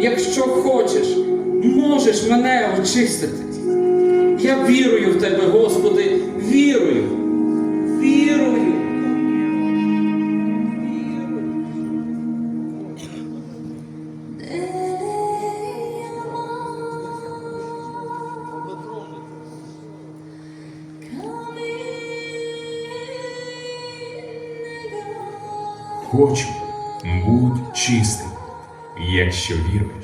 якщо хочеш, можеш мене очистити. Я вірую в тебе, Господи, вірую, вірую. Хочу. podcast ouviram?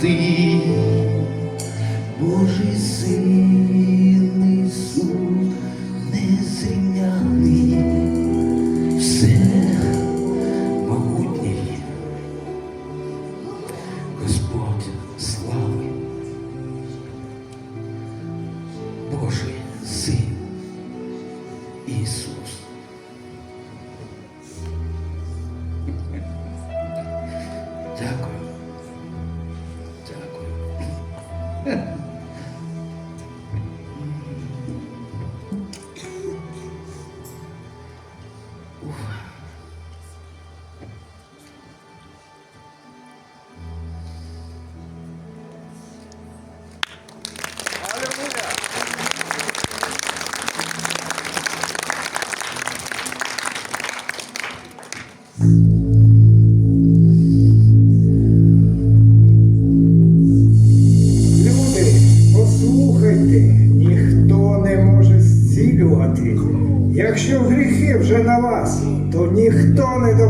ти, Божий син. Yeah.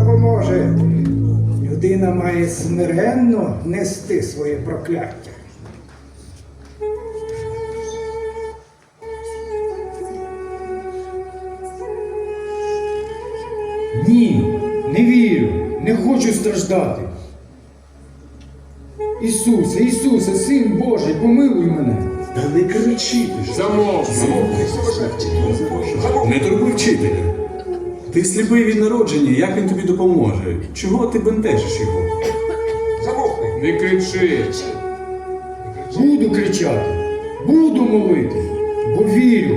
допоможе. Людина має смиренно нести своє прокляття. Ні, не вірю, не хочу страждати. Ісусе, Ісусе, Син Божий, помилуй мене. Та не кричи ти ж. Замовкни. Не турбуй вчителя. Ти сліпий від народження, як він тобі допоможе? Чого ти бентежиш його? Не кричи. Буду кричати, буду молити, бо вірю.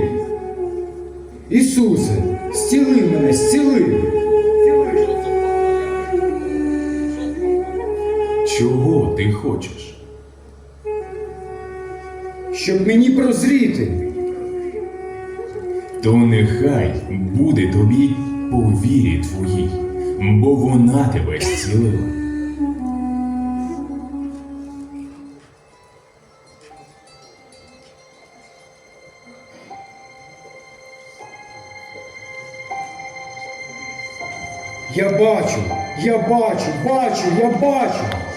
Ісусе, зціли мене, зціли. Чого ти хочеш? Щоб мені прозріти. То нехай буде тобі по вірі твоїй, бо вона тебе зцілила. Я бачу, я бачу, бачу, я бачу.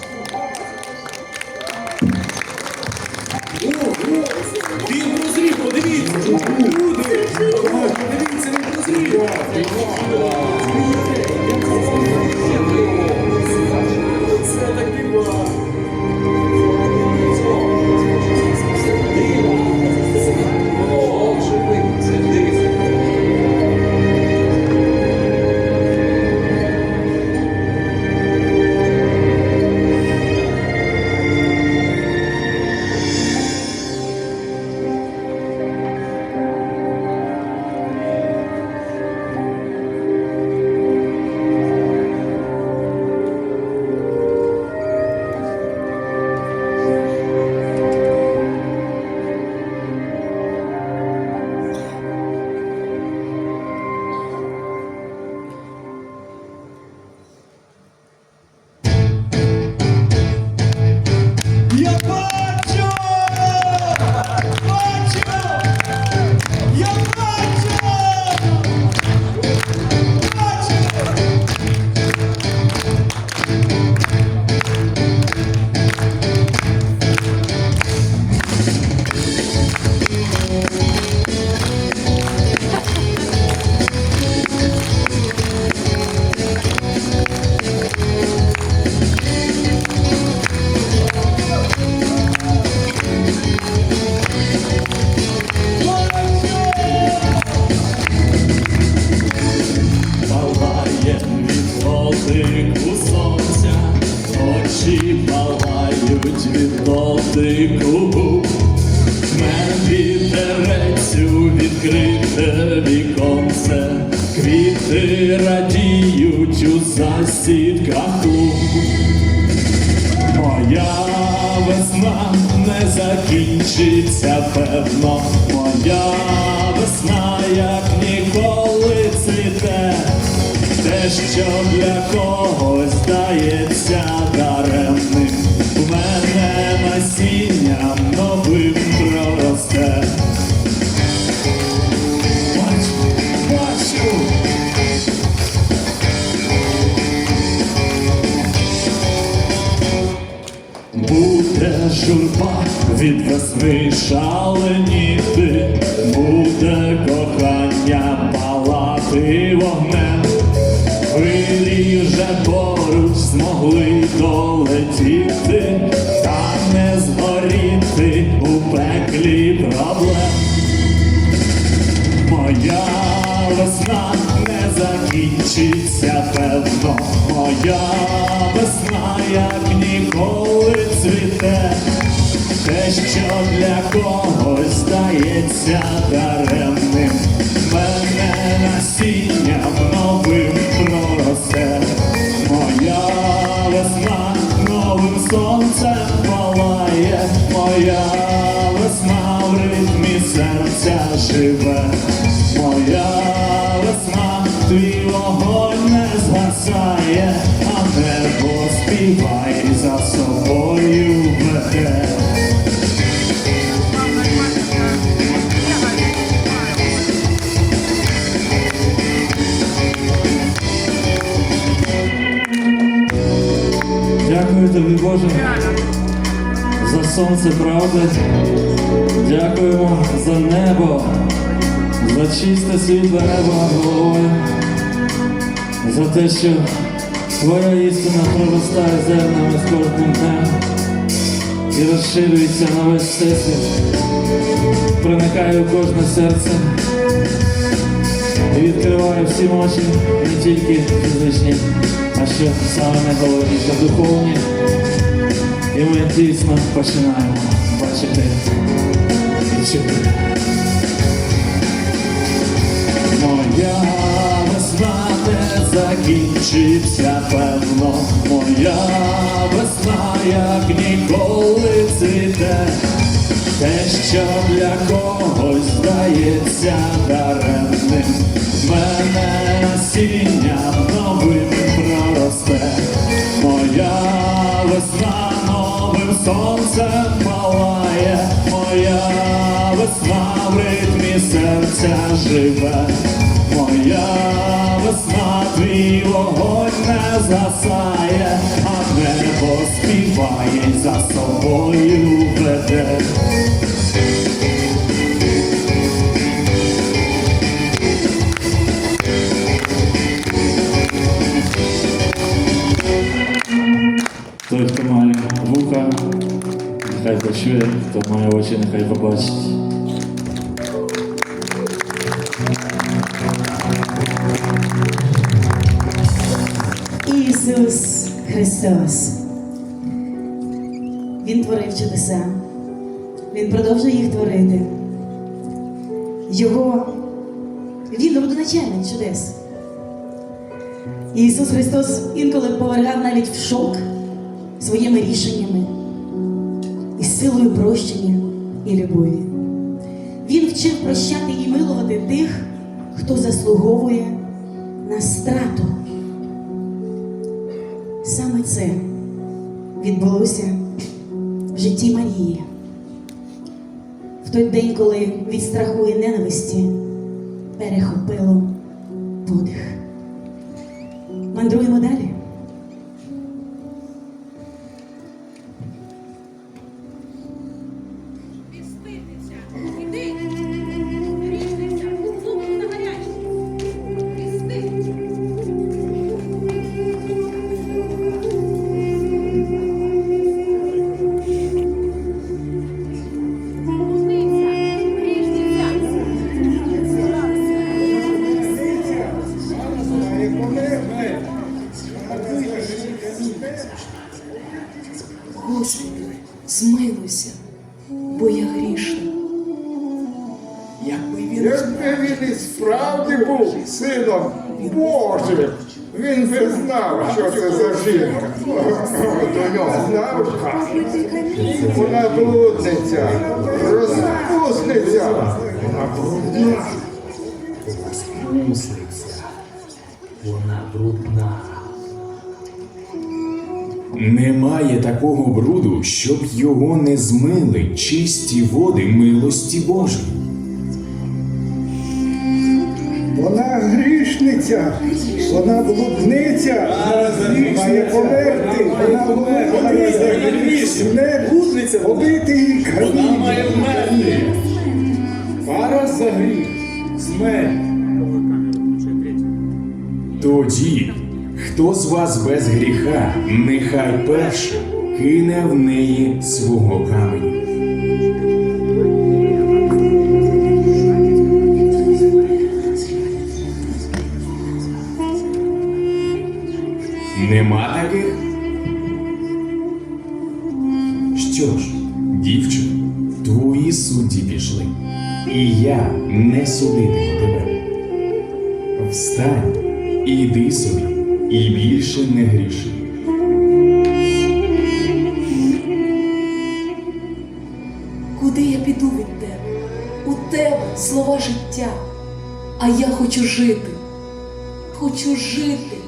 Весна не закінчиться, певно, моя весна, як ніколи цвіте, те, що для когось здається від весни шаленіти, буде кохання палати вогнем. Хвилі вже поруч змогли долетіти, та не згоріти у пеклі проблем. Моя весна не закінчиться, певно, моя весна, як ніколи цвіте, те, що для когось здається даремним, мене насінням новим проросте, моя весна новим сонцем палає, моя весна в ритмі серця живе, моя весна, твій вогонь не згасає, а небо співає за собою сонце правди. Дякуємо за небо, за чисте світле небо над головою, за те, що твоя істина проростає зернами з кожним днем і розширюється на весь всесвіт, проникає у кожне серце і відкриває всі очі, не тільки фізичні, а що саме найголовніше духовні. І ми дійсно починаємо бачити і чути. Моя весна не закінчиться, певно, моя весна, як ніколи цвіте, те, що для когось здається даремним, мене насінням сонцем палає, моя весна в ритмі серця живе, моя весна, твій вогонь не засає, а небо співає за собою веде. Почує, хто має очі, нехай побачить. Ісус Христос. Він творив чудеса. Він продовжує їх творити. Його він родоначальник чудес. Ісус Христос інколи повергав навіть в шок своїми рішеннями силою прощення і любові. Він вчив прощати і милувати тих, хто заслуговує на страту. Саме це відбулося в житті Марії. В той день, коли від страху і ненависті перехопило подих. Мандруємо далі. Він справді був сином Божим, він би знав, що це за жінка. До нього знав, вона блудниця, розпусниця, вона брудна. Немає такого бруду, щоб його не змили чисті води милості Божої. грішниця, вона блудниця, має померти, вона не буде обити Вона має вмерти. Пара за гріх, смерть. Тоді, хто з вас без гріха, нехай перший кине в неї свого каменю. Нема таких? Що ж, дівчино, твої судді пішли, і я не судитиму тебе. Встань, іди собі і більше не гріши. Куди я піду від тебе? У тебе слова життя, а я хочу жити, хочу жити.